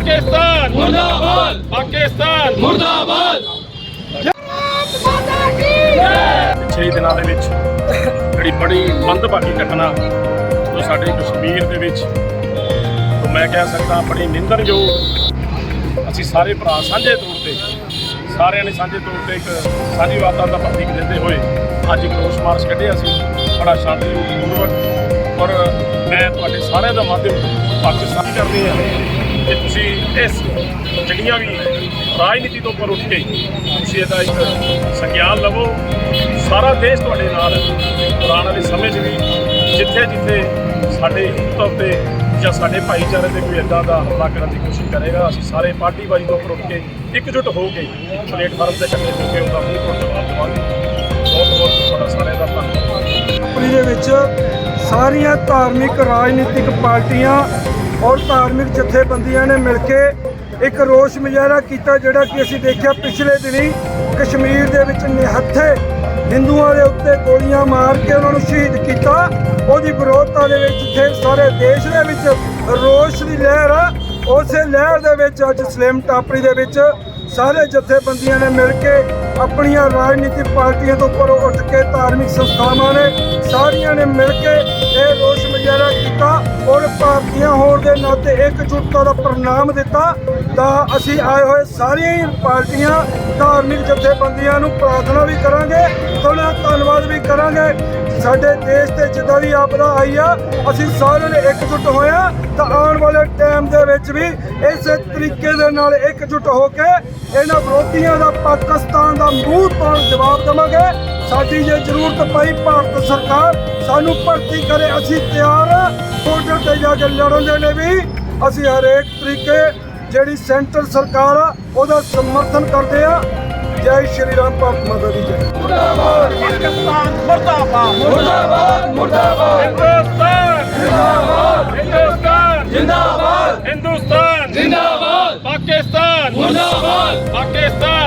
ਪਾਕਿਸਤਾਨ। ਮੁਰਦਾਬਾਦ। ਪਾਕਿਸਤਾਨ। ਮੁਰਦਾਬਾਦ। ਪਿਛਲੇ ਦਿਨਾਂ ਦੇ ਵਿੱਚ ਜਿਹੜੀ ਬੜੀ ਮੰਦਭਾਗੀ ਘਟਨਾ ਜੋ ਸਾਡੇ ਕਸ਼ਮੀਰ ਦੇ ਵਿੱਚ ਤੋਂ ਮੈਂ ਕਹਿ ਸਕਦਾ ਬੜੀ ਨਿੰਦਣਯੋਗ ਅਸੀਂ ਸਾਰੇ ਭਰਾ ਸਾਂਝੇ ਤੌਰ ਤੇ ਸਾਰਿਆਂ ਨੇ ਸਾਂਝੇ ਤੌਰ ਤੇ ਇੱਕ ਸਾਂਝੀ ਵਾਤਾਵਰਨ ਦਾ ਪ੍ਰਤੀਕ ਦਿੰਦੇ ਹੋਏ ਅੱਜ ਇੱਕ ਰੋਸ ਮਾਰਚ ਕੱਢਿਆ ਸੀ ਬੜਾ ਸ਼ਾਂਤੀਪੂਰਵਕ ਔਰ ਮੈਂ ਤੁਹਾਡੇ ਸਾਰਿਆਂ ਦਾ ਮਾਧਿਅਮ ਪਾਕਿਸਤਾਨ ਕਰਦੀ ਹੈ। ਕਿ ਤੁਸੀਂ ਇਸ ਜਿਹੜੀਆਂ ਵੀ ਰਾਜਨੀਤੀ ਤੋਂ ਉੱਪਰ ਉੱਠ ਕੇ ਤੁਸੀਂ ਇਹਦਾ ਇੱਕ ਸੰਗਿਆਨ ਲਵੋ। ਸਾਰਾ ਦੇਸ਼ ਤੁਹਾਡੇ ਨਾਲ ਹੈ ਆਉਣ ਵਾਲੇ ਸਮੇਂ 'ਚ ਵੀ ਜਿੱਥੇ ਜਿੱਥੇ ਸਾਡੇ ਹਿੱਤ 'ਤੇ ਜਾਂ ਸਾਡੇ ਭਾਈਚਾਰੇ ਤੇ ਕੋਈ ਇਦਾਂ ਦਾ ਹਮਲਾ ਕਰਨ ਦੀ ਕੋਸ਼ਿਸ਼ ਕਰੇਗਾ, ਅਸੀਂ ਸਾਰੇ ਪਾਰਟੀਬਾਜ਼ੀ ਤੋਂ ਉੱਪਰ ਉੱਠ ਕੇ ਇਕਜੁੱਟ ਹੋ ਕੇ ਪਲੇਟਫਾਰਮ ਤੇ ਇਕੱਠੇ ਹੋ ਕੇ ਉਹਦਾ ਮੂੰਹ ਤੋੜ ਜਵਾਬ ਦੇਵਾਂਗੇ। ਬਹੁਤ ਬਹੁਤ ਤੁਹਾਡਾ ਸਾਰਿਆਂ ਦਾ ਧੰਨਵਾਦ। ਕੰਪਨੀ ਦੇ ਵਿੱਚ ਸਾਰੀਆਂ ਧਾਰਮਿਕ, ਰਾਜਨੀਤਿਕ ਪਾਰਟੀਆਂ ਔਰ ਧਾਰਮਿਕ ਜਥੇਬੰਦੀਆਂ ਨੇ ਮਿਲ ਕੇ ਇੱਕ ਰੋਸ ਮੁਜ਼ਾਹਰਾ ਕੀਤਾ ਜਿਹੜਾ ਕਿ ਅਸੀਂ ਦੇਖਿਆ ਪਿਛਲੇ ਦਿਨੀ ਕਸ਼ਮੀਰ ਦੇ ਵਿੱਚ ਨਿਹੱਥੇ ਹਿੰਦੂਆਂ ਦੇ ਉੱਤੇ ਗੋਲੀਆਂ ਮਾਰ ਕੇ ਉਹਨਾਂ ਨੂੰ ਸ਼ਹੀਦ ਕੀਤਾ। ਉਹਦੀ ਵਿਰੋਧਤਾ ਦੇ ਵਿੱਚ ਜਿੱਥੇ ਸਾਰੇ ਦੇਸ਼ ਦੇ ਵਿੱਚ ਰੋਸ ਦੀ ਲਹਿਰ ਆ। ਉਸੇ ਲਹਿਰ ਦੇ ਵਿੱਚ ਅੱਜ ਸਲੇਮ ਟਾਪੜੀ ਦੇ ਵਿੱਚ ਸਾਰੇ ਜਥੇਬੰਦੀਆਂ ਨੇ ਮਿਲ ਕੇ ਆਪਣੀਆਂ ਰਾਜਨੀਤਿਕ ਪਾਰਟੀਆਂ ਤੋਂ ਉੱਪਰ ਉੱਠ ਕੇ ਧਾਰਮਿਕ ਸੰਸਥਾਵਾਂ ਨੇ ਸਾਰੀਆਂ ਨੇ ਮਿਲ ਕੇ ਇਹ ਰੋਸ ਮੁਜ਼ਾਹਰਾ ਕੀਤਾ ਔਰ ਭਾਰਤੀਆਂ ਹੋਣ ਦੇ ਨਾਤੇ ਇਕਜੁੱਟਤਾ ਦਾ ਪ੍ਰਣਾਮ ਦਿੱਤਾ। ਤਾਂ ਅਸੀਂ ਆਏ ਹੋਏ ਸਾਰੀਆਂ ਹੀ ਪਾਰਟੀਆਂ, ਧਾਰਮਿਕ ਜਥੇਬੰਦੀਆਂ ਨੂੰ ਪ੍ਰਾਰਥਨਾ ਵੀ ਕਰਾਂਗੇ ਤੁਹਾਡਾ ਧੰਨਵਾਦ ਵੀ ਕਰਾਂਗੇ। ਸਾਡੇ ਦੇਸ਼ ਤੇ ਜਿੱਦਾਂ ਦੀ ਆਪਦਾ ਆਈ ਆ, ਅਸੀਂ ਸਾਰਿਆਂ ਨੇ ਇਕਜੁੱਟ ਹੋਇਆ। ਤਾਂ ਆਉਣ ਵਾਲੇ ਟਾਈਮ ਦੇ ਵਿੱਚ ਵੀ ਇਸੇ ਤਰੀਕੇ ਦੇ ਨਾਲ ਇਕਜੁੱਟ ਹੋ ਕੇ ਇਹਨਾਂ ਵਿਰੋਧੀਆਂ ਦਾ ਪਾਕਿਸਤਾਨ ਦਾ ਮੂੰਹ ਪਾਉਣ ਜਵਾਬ ਦੇਵਾਂਗੇ। ਸਾਡੀ ਜੇ ਜ਼ਰੂਰਤ ਪਈ ਭਾਰਤ ਸਰਕਾਰ। ਸਾਨੂੰ ਭਰਤੀ ਕਰੇ ਅਸੀਂ ਤਿਆਰ ਆ। ਤੇ ਜਾ ਕੇ ਲੜਨ ਦੇ ਲਈ ਵੀ। ਅਸੀਂ ਹਰੇਕ ਤਰੀਕੇ ਜਿਹੜੀ ਸੈਂਟਰ ਸਰਕਾਰ ਆ ਉਹਦਾ ਸਮਰਥਨ ਕਰਦੇ ਆ। ਜੈ ਸ਼੍ਰੀ ਰਾਮ ਭਾਰਤ ਮਾਤਾ ਦੀ ਜੈ। ਮੁਰਦਾਬਾਦ। ਪਾਕਿਸਤਾਨ ਮੁਰਦਾਬਾਦ। ਪਾਕਿਸਤਾਨ। ਮੁਰਦਾਬਾਦ। ਪਾਕਿਸਤਾਨ।